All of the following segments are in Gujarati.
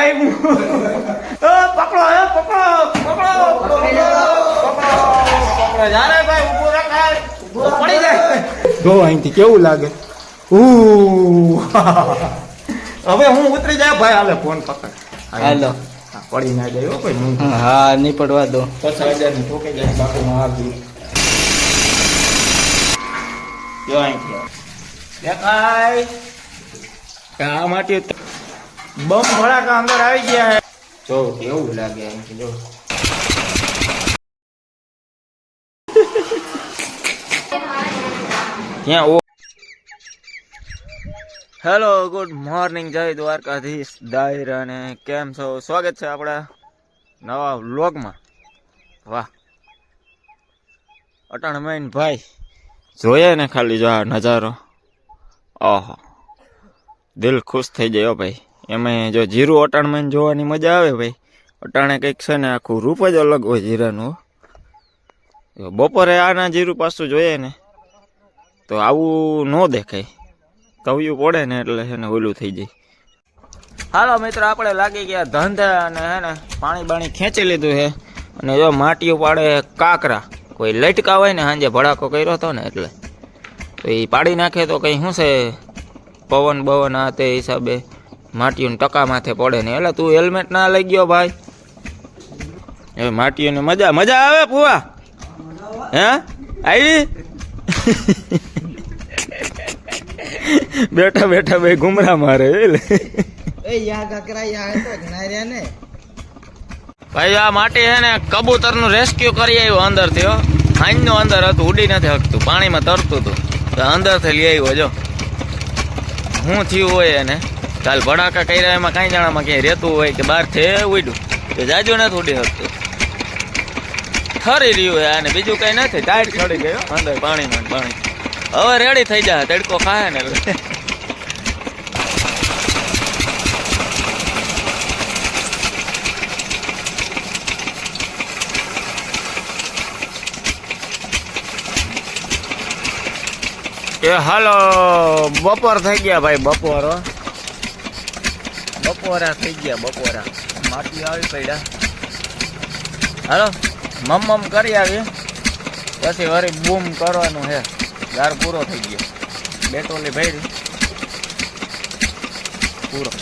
આવ્યું પકડો એ પકડો પકડો પકડો જાને ભાઈ ઊભું રખાય. પડી જાય. જો અહીંથી કેવું લાગે? હવે હું ઉતરી જાય ભાઈ હાલે ફોન પકડ. હાલો. પડી ના જાય કોઈ ભાઈ હું હા નહીં પડવા દો. પચાસ હજારની ઠોકાઈ જાય બાપુમાં આવી જો અહીંથી. દેખાય. કે આ માટે બમ ભડાકા અંદર આવી ગયા હે. જો કેવું લાગે અહીંથી જો. ત્યાં ઓ હેલો ગુડ મોર્નિંગ જય દ્વારકાધીશ દાયર અને કેમ છો? સ્વાગત છે આપણા નવા વ્લોગમાં. વાહ. અટાણ ભાઈ જોઈએ ને ખાલી જો આ નજારો. ઓહો. દિલ ખુશ થઈ જાય ભાઈ. એમાં જો જીરું અટાણ જોવાની મજા આવે ભાઈ. અટાણે કંઈક છે ને આખું રૂપ જ અલગ હોય જીરાનું બપોરે આના જીરું પાછું જોઈએ ને, તો આવું ન દેખાય. તવિયું પડે ને એટલે છે ને ઓલું થઈ જાય. હાલો મિત્રો, આપણે લાગી ગયા ધંધા અને હે ને પાણી બાણી ખેંચી લીધું છે. અને જો માટીઓ પાડે કાકરા. કોઈ લટકા હોય ને સાંજે ભડાકો કર્યો હતો ને એટલે. તો એ પાડી નાખે તો કંઈ શું છે? પવન બવન આ તે હિસાબે માટીઓને ટકા માથે પડે ને એટલે તું હેલ્મેટ ના લઈ ગયો ભાઈ. એ માટીઓને મજા મજા આવે ફુવા? હે? આવી બેઠા બેઠા ભાઈ ગુમરા મારે ને. ભાઈ આ માટી છે ને કબૂતરનું રેસ્ક્યુ કરી આવ્યો અંદરથી હાંજનું અંદર હતું ઉડી નથી હકતું પાણીમાં તરતું હતું. તો અંદરથી લઈ આવ્યો જો. હું થયું હોય એને. કાલ ભડાકા કર્યા, એમાં કાંઈ જાણામાં ક્યાંય રહેતું હોય કે બહાર છે ઉડ્યું તો જાજુ ના થોડી હતું ઠરી રહ્યું હોય અને બીજું કઈ નથી ટાઈટ ચડી ગયો અંદર પાણીમાં પાણી. હવે રેડી થઈ જાય તડકો ખાય ને એ હાલો, બપોર થઈ ગયા ભાઈ, બપોર. બપોરા થઈ ગયા, બપોરા. માટી આવી પડ્યા. હાલો, મમ મમ કરી આવી. પછી વરી બૂમ કરવાનું હે ગાર પૂરો થઈ ગયો. બેટોલી ભરી. પૂરો.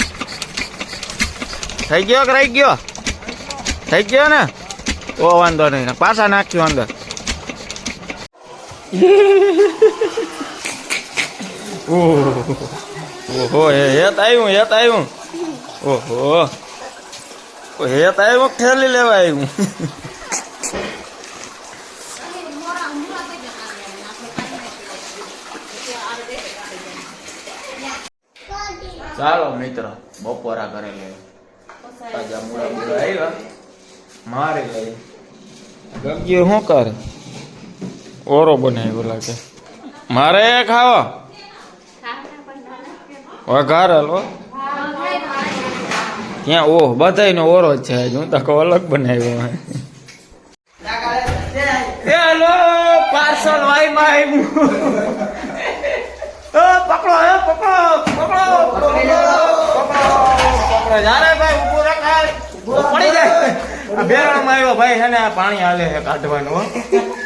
થઈ ગયો કે રહી ગયો? થઈ ગયો ને? ઓ, વાંધો નહીં. પાછા નાખ્યું અંદર. ઓહો હેત આવ્યું હેત આવ્યું. ઓહો ઓ હેત આવ્યું કે ઠેલી લેવા આવ્યું ચાલો મિત્ર બપોરા કરે લે તાજા મૂળા મૂળા આવ્યા. મારે લઈ. ગગીઓ શું કરે? ઓરો બનાવ્યો લાગે. મારે ખાવા? વઘાર હલો ત્યાં ઓહ બધાયનો ઓરો જ છે હું તો કહું અલગ બનાવ્યો હે એ પાર્સલ વાય માય એ પકડો હે પકડો પકડો પકડો પકડો જારે ભાઈ ઊભું રખાય. પડી જાય. બેરણમાં આવ્યો ભાઈ છે ને આ પાણી હાલે છે કાઢવાનું.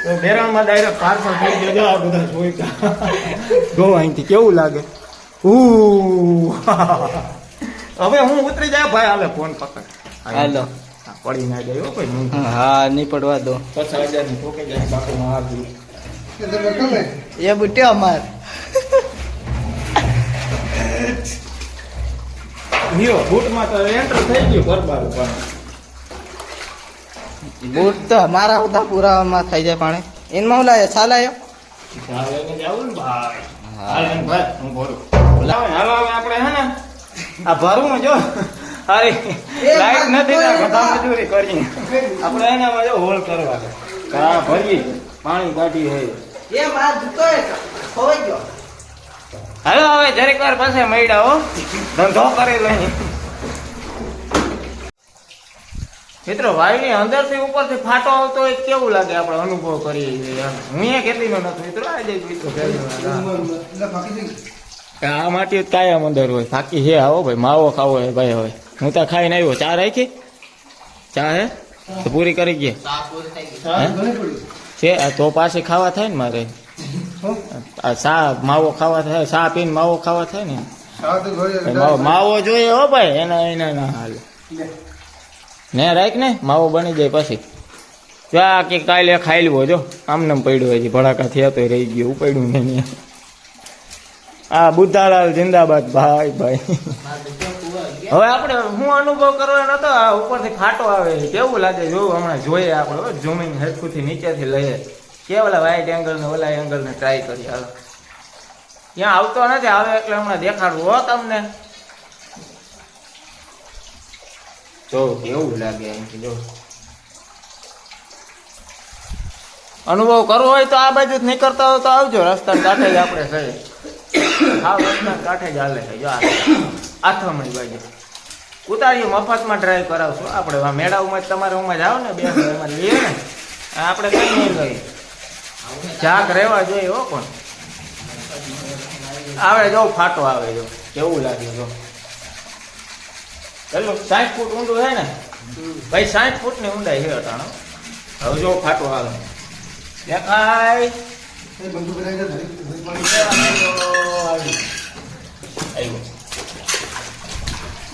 તો બેરણમાં ડાયરેક્ટ પાર્સલ થઈ ગયો આ બધા જોઈ જો અહીંથી કેવું લાગે? ઉ હવે હું ઉતરી જાય ભાઈ હાલે ફોન પકડ. હાલો. પડી ના જાય કોઈ હા નહીં પડવા દો. પચાસ હજારની ઠોકાઈ જાય બાપુમાં આવી એ બુટ્યો અમાર. લ્યો બૂટમાં તો એન્ટર થઈ ગયું બરબાર પણ. બૂટ તો મારા બધા પુરાવામાં થઈ જાય પાણી. એનમાં હું લાયો? ચાલાયો ચાલે ને જાવું ને ભાઈ. હા. ભાઈ હું ભરું. હાલો આપણે હે ને? આ ભરવું જો. અરે લાઈટ નથી ને બધા મજૂરી કરી આપણે એનામાં જો હોલ કરવા. હા ભરીએ પાણી કાઢી હે. એ માર જૂતો ખોવાઈ ગયો. હાલો હવે જરીક વાર પાસે મળ્યા હો. ધંધો કરી લઈ મિત્રો વાયુની અંદરથી ઉપરથી ફાટો આવતો હોય કેવું લાગે આપણે અનુભવ કરીએ છીએ? હું એ કેટલીનો નથી મિત્રો. આજે મિત્રો. આ માટી કાયમ અંદર હોય બાકી હે આવો ભાઈ માવો ખાવો હે ભાઈ હવે. હું તો ખાઈને આવ્યો ચા રાખી? ચા હે? તો પૂરી કરી ગઈ છે તો પાસે ખાવા થાય ને મારે. આ સા માવો ખાવા થાય સા પીને માવો ખાવા થાય ને. માવો માવો જોઈએ હો ભાઈ એના એના ના હાલ. ને રાખ ને માવો બની જાય પછી. જો કે કાલે ખાઈ લેવો જો. આમને પડ્યો હજી ભડાકા થયા તો રહી ગયો ઉપાડ્યું ને નહીં. આ બુદ્ધાલાલ જિંદાબાદ, ભાઈ ભાઈ. હવે આપણે હું અનુભવ કરવાનો હતો આ ઉપરથી ફાટો આવે છે. કેવું લાગે? જોવું હમણાં જોઈએ આપણે ઝૂમિંગ હેરખુથી નીચેથી લઈએ. કેવલા વાઇટ એંગલ ને ઓલા એંગલ ને ટ્રાય કરી હાલો ત્યાં આવતો નથી, આવે એટલે હમણાં દેખાડવું, હો, તમને. જો, કેવું લાગે જો. અનુભવ કરવો હોય તો આ બાજુ જ નીકળતા હોય તો આવજો રસ્તા કાંઠે આપણે કહીએ હા રસ્તા કાંઠે જ હાલે છે. જો આથમણી બાજુ. ઉતારીએ મફતમાં ડ્રાઈવ કરાવશું. આપણે મેળાઓમાં જ તમારે ઉમાં જાઓ ને, બે એમાં લઈએ ને. આપણે કઈ નહીં લઈએ જાગ રહેવા જોઈએ હો પણ. આવે જો, ફાટો આવે જો. કેવું લાગે જો. પેલું સાઠ ફૂટ ઊંડું છે ને? ભાઈ, સાઠ ફૂટની ઊંડાઈ છે અટાણો. હવે જો ફાટો આવે. દેખાય.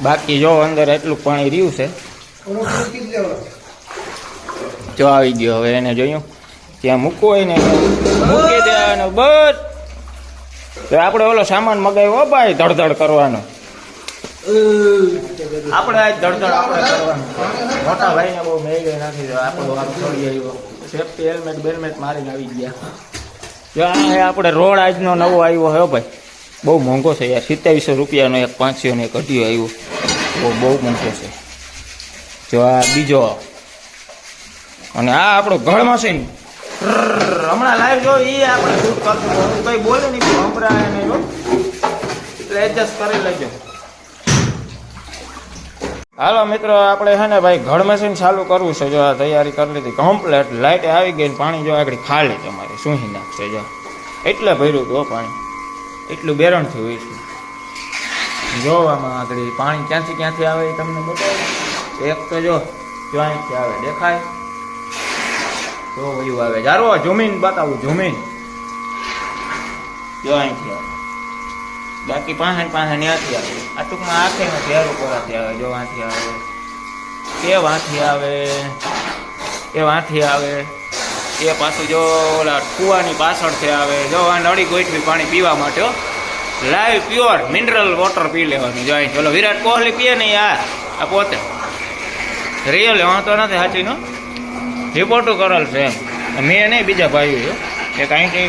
બાકી જો અંદર એટલું પાણી રહ્યું છે જો આવી ગયો. હવે એને જોયું. ત્યાં મૂકવો હોય ને મૂકી દેવાનો બસ. આપણે ઓલો સામાન મગાવ્યો હો ભાઈ ધડધડ કરવાનો. આપણે આજ ધડધડ આપણે કરવાનું. મોટા ભાઈને બહુ મેળવી નાખી દો આપણો આમ છોડી આવ્યો. સેફ્ટી હેલ્મેટ બેલમેટ મારીને આવી ગયા. જો આ આપણે રોડ આજનો નવો આવ્યો હે ભાઈ. બહુ મોંઘો છે યાર. સિત્તાવીસો રૂપિયાનો એક, પાંચસો ને એક અઢીઓ આવ્યો. બહુ બહુ મોંઘો છે. જો આ બીજો. અને આ આપણો ઘરમાં છે ને હમણાં લાઈવ જો એ આપણે શૂટ હું કઈ બોલે નહીં સંભળાય નહીં એટલે એડજસ્ટ કરી લેજો. હાલો મિત્રો, આપણે છે ને ભાઈ ઘર મશીન ચાલુ કરવું છે. જો આ તૈયારી કરી લીધી. કમ્પ્લેટ લાઇટ આવી ગઈ પાણી જો આગળ ખાલી તમારે. સૂહી નાખશે જો. એટલે ભર્યું હતું પાણી. એટલું બેરણ થયું છે. જોવામાં આગળ પાણી ક્યાંથી ક્યાંથી આવે એ તમને બતાવું? એક તો જો અહીંથી આવે, દેખાય? જો વયું આવે. જારો જમીન બતાવું, જમીન. જો આવે. બાકી પાસે ને પાસે ત્યાંથી આવે. આ ટૂંકમાં આખે નથી હારું કોરાથી આવે, જો વાંથી આવે. કે વાંથી આવે, એ વાંથી આવે. એ પાછું જો ઓલા કુવાની પાછળથી આવે. જો આ નળી ગોઠવી પાણી પીવા માટે લાઈવ પ્યોર મિનરલ વોટર પી લેવાનું. જો અહીં ચલો વિરાટ કોહલી પીએ ને આ આ પોતે. રિયલ વાંધો નથી સાચીનો રિપોર્ટું કરેલ છે એમ. મેં નહીં, બીજા ભાઈઓ એક અહીંથી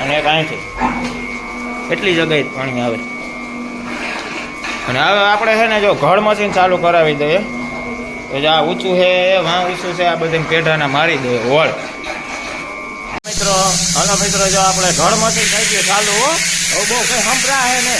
અને એક અહીંથી. એટલી જગ્યાએ પાણી આવે. અને હવે આપણે છે ને જો ઘર મશીન ચાલુ કરાવી દઈએ. તો આ ઊંચું છે વાં ઊંચું છે, આ બધી પેઢાને મારી દઈએ વળ. મિત્રો, હલો મિત્રો, જો આપણે ઘર મશીન થઈ ગયું ચાલુ હો. બહુ કઈ સંભળા હે ને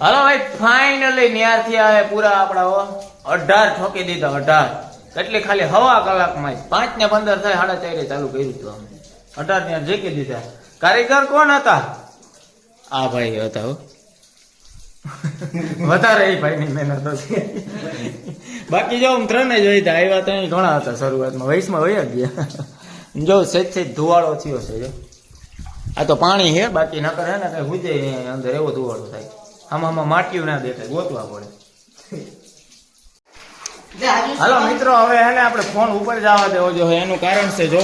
હલો ભાઈ ફાઇનલી ન્યારથી આવે પૂરા આપણા અઢાર ઠોકી દીધા, અઢાર. કેટલી ખાલી હવા કલાકમાં પાંચ ને પંદર થાય, સાડા ચારે ચાલુ કર્યું હતું અમે અઢાર ને જેકી દીધા. કારીગર કોણ હતા? આ ભાઈ હતા, હો. વધારે એ ભાઈની મહેનત હતી. બાકી જો હું ત્રણે જોઈ હતા આવ્યા તો ઘણા હતા શરૂઆતમાં. વયસમાં વયા ગયા. જો સેજ સેજ ધુવાળો થયો છે આ તો પાણી હે, બાકી નકર હે ને કઈ હુજે અંદર એવો ધુવાળો થાય. આમાં આમાં માટીયું ના દેખાય ગોતવા પડે. હાલો મિત્રો હવે એને આપણે ફોન ઉપર જવા દેવો જો એનું કારણ છે જો.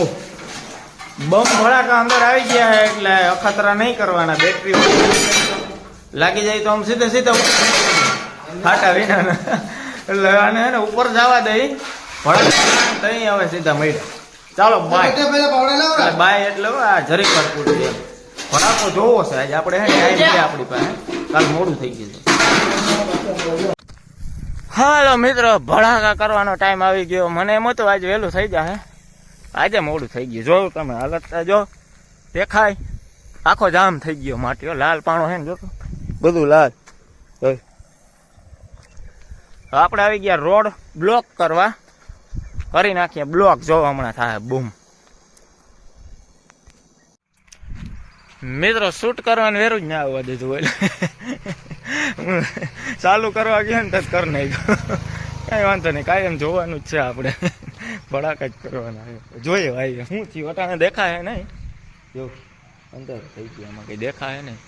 બમ ભડાકા અંદર આવી ગયા છે એટલે અખતરા નહીં કરવાના બેટરી લાગી જાય તો આમ સીધે સીધા ફાટા વિના એટલે આને એને ઉપર જવા દઈ. ભણા તઈ હવે સીધા મળ્યા. ચાલો બાય બાય એટલે આ જરી પર પૂરું ભણાકો જોવો છે. આજે આપણે હે ટાઈમ છે આપણી પાસે. કાલ મોડું થઈ ગયું છે. હાલો મિત્રો ભડાકા કરવાનો ટાઈમ આવી ગયો. મને એમ હતું આજે વહેલું થઈ જાય આજે મોડું થઈ ગયું. જોયું તમે હાલત જો દેખાય. આખો જામ થઈ ગયો માટીઓ લાલ પાણો હે ને જોતો બધું લાલ. આપણે આવી ગયા રોડ બ્લોક કરવા. કરી નાખીએ. બ્લોક જો હમણાં થાય બૂમ. મિત્રો શૂટ કરવાનું વેરું જ ના આવવા દીધું હોય. ચાલુ કરવા ગયો ને તો કરી નાખ્યું. કાંઈ વાંધો નહીં કાયમ જોવાનું જ છે આપણે. ભડાકા જ કરવાના જોઈએ ભાઈ, શું થયું? અટાણે દેખાય નહીં. જો અંદર થઈ ગયું એમાં કંઈ દેખાય નહીં.